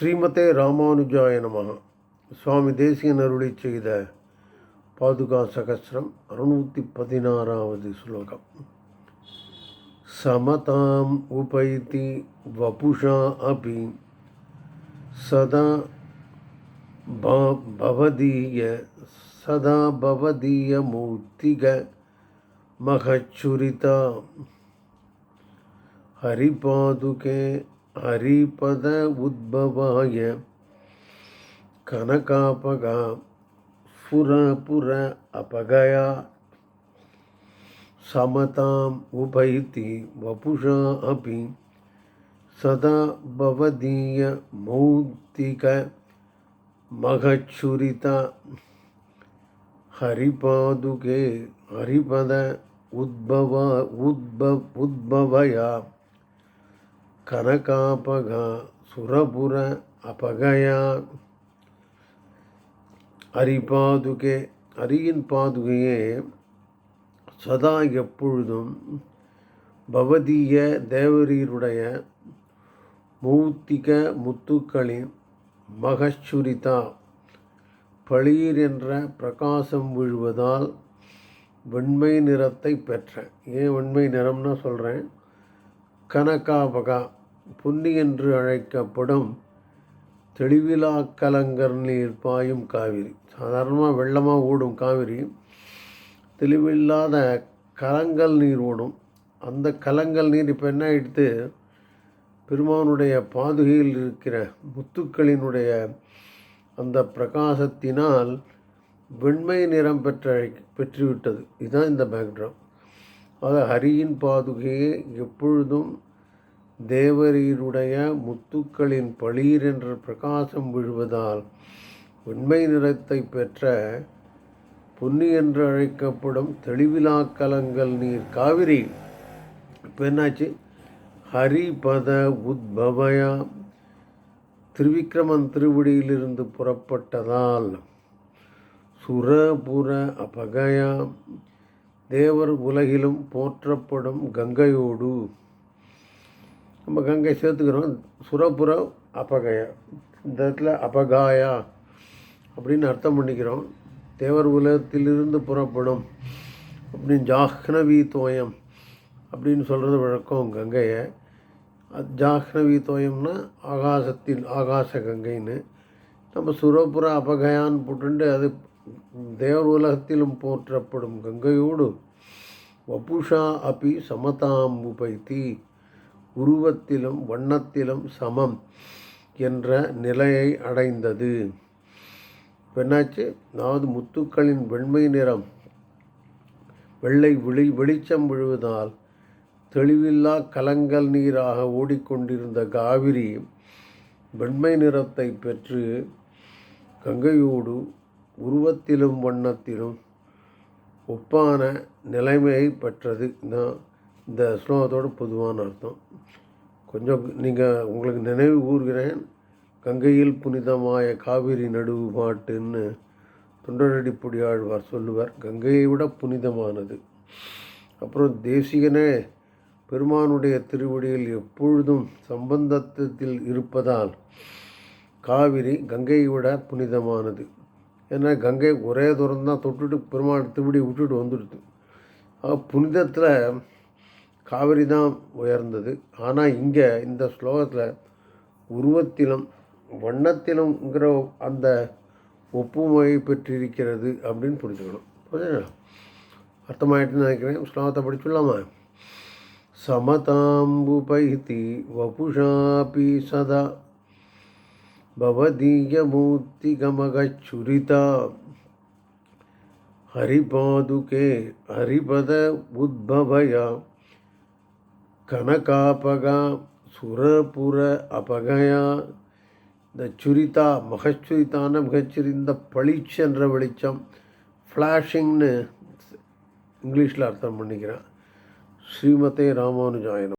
ஸ்ரீமதே ராமானுஜாய நமக. சுவாமி தேசியன் அருளி செய்த பாதுகா சகசிரம் அறுநூற்றி பதினாறாவது ஸ்லோகம். சமதாம் உபைத்தி வபுஷா அபி சதா பவதீய சதா பவதீய மூர்த்திக மகச்சுரிதா. ஹரிபாதுகே हरिपद उद्भवाय। कनकापगा सुरपुर अपगया। समताम् उपैति वपुषा अपि। सदा भवदीयमौक्तिक मघच्छुरिता हरिपादुके। हरिपद उद्भव उद्भव, उद्भवया। கனகாபகா சுரபுர அபகயா. அரிபாதுகே அரியின் பாதுகையே சதா எப்பொழுதும் பவதீய தேவரீருடைய மௌத்திக முத்துக்களின் மகச்சுரிதா. பளீர் என்ற பிரகாசம் விழுவதால் வெண்மை நிறத்தை பெற்ற ஏன் வெண்மை நிறம்னா சொல்கிறேன் கனகாபகா. புன்னி என்று அழைக்கப்படும் தெளிவிலா கலங்கர் நீர் பாயும் காவிரி. சாதாரணமாக வெள்ளமாக ஓடும் காவிரி. தெளிவில்லாத கலங்கல் நீர் ஓடும். அந்த கலங்கல் நீர் இப்போ என்ன ஆயிடுத்து பெருமானுடைய பாதுகையில் இருக்கிற முத்துக்களினுடைய அந்த பிரகாசத்தினால் வெண்மை நிறம் பெற்ற பெற்றுவிட்டது. இதுதான் இந்த பேக்ட்ராப் அது ஹரியின் பாதுகையே எப்பொழுதும் தேவரீருடைய முத்துக்களின் பளீர் என்ற பிரகாசம் விழுவதால் வெண்மை நிறத்தை பெற்ற பொன்னி என்று அழைக்கப்படும் தெளிவிலா நீர் காவிரி. இப்போ என்னாச்சு? ஹரிபத உத்பவயா. திருவிக்கிரமன் திருவடியிலிருந்து புறப்பட்டதால் சுரபுர அபகயா. தேவர் உலகிலும் போற்றப்படும் கங்கையோடு நம்ம கங்கை சேர்த்துக்கிறோம். சுரபுர அபகயா இந்த இடத்துல அபகாயா அப்படின்னு அர்த்தம் பண்ணிக்கிறோம். தேவர் உலகத்திலிருந்து புறப்படும். அப்படின்னு ஜாஹ்னவி தோயம் அப்படின்னு சொல்கிறது வழக்கம் கங்கையை. அது ஜாஹ்னவி தோயம்னா ஆகாசத்தின் ஆகாச கங்கைன்னு. நம்ம சுரபுர அபகயான்னு போட்டுண்டு அது தேவர் உலகத்திலும் போற்றப்படும் கங்கையோடு வபுஷா அப்பி சமதாம் உருவத்திலும் வண்ணத்திலும் சமம் என்ற நிலையை அடைந்தது. இப்ப என்னாச்சு? அதாவது முத்துக்களின் வெண்மை நிறம் வெள்ளை விழி வெளிச்சம் விழுவதால் தெளிவில்லா கலங்கல் நீராக ஓடிக்கொண்டிருந்த காவிரி வெண்மை நிறத்தை பெற்று கங்கையோடு உருவத்திலும் வண்ணத்திலும் ஒப்பான நிலைமையை பெற்றது. தான் இந்த ஸ்லோகத்தோட பொதுவான அர்த்தம். கொஞ்சம் நீங்கள் உங்களுக்கு நினைவு கூறுகிறேன் கங்கையில் புனிதமாய காவிரி நடுவு பாட்டுன்னு தொண்டரடி பொடியாழ்வார் சொல்லுவார். கங்கையை விட புனிதமானது. அப்புறம் தேசிகனே பெருமானுடைய திருவடியில் எப்பொழுதும் சம்பந்தத்தில் இருப்பதால் காவிரி கங்கையை விட புனிதமானது. ஏன்னா கங்கை ஒரே தூரம் தான் தொட்டுட்டு பெருமாள் திருவடி விட்டுட்டு வந்துடுது. புனிதத்தில் காவிரி தான் உயர்ந்தது ஆனால் இங்கே இந்த ஸ்லோகத்தில் உருவத்திலும் வண்ணத்திலும்ங்கிற அந்த ஒப்புமையை பெற்றிருக்கிறது அப்படின்னு புரிஞ்சுக்கணும் புரிஞ்சுங்களா அர்த்தமாயிட்டுன்னு நினைக்கிறேன் ஸ்லோகத்தை படிச்சுடலாமா சமதாம்புபைதி வபுஷாபி சதா भवदीयमूर्तिगमगच्छुरिता हरिपादुके हरिपद उद्भवया கனகாபகா சுரபுர அபகயா இந்த சுரிதா மகச்சுரித்தான மிகச்சிரிந்த பளிச்சு என்ற வெளிச்சம் ஃப்ளாஷிங்னு இங்கிலீஷில் அர்த்தம் பண்ணிக்கிறேன். ஸ்ரீமதே ராமானுஜாயனம்.